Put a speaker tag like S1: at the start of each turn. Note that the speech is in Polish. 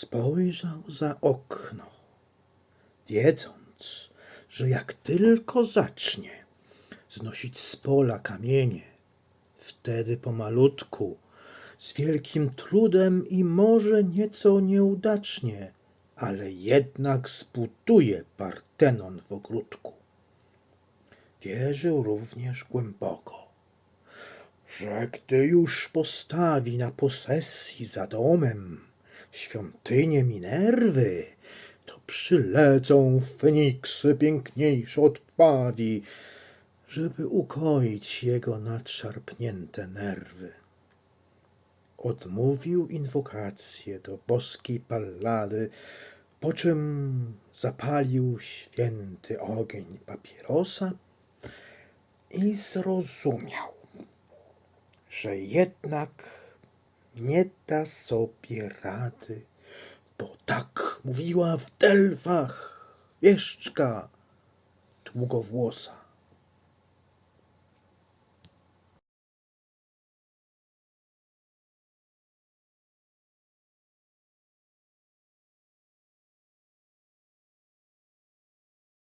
S1: spojrzał za okno, wiedząc, że jak tylko zacznie znosić z pola kamienie, wtedy pomalutku, z wielkim trudem i może nieco nieudacznie, ale jednak zbuduje Partenon w ogródku. Wierzył również głęboko, że gdy już postawi na posesji za domem świątynię Minerwy, to przylecą Feniksy piękniejsze od Pawi, żeby ukoić jego nadszarpnięte nerwy. Odmówił inwokację do boskiej Pallady, po czym zapalił święty ogień papierosa i zrozumiał, że jednak nie da sobie rady, bo tak mówiła w Delwach wieszczka długowłosa.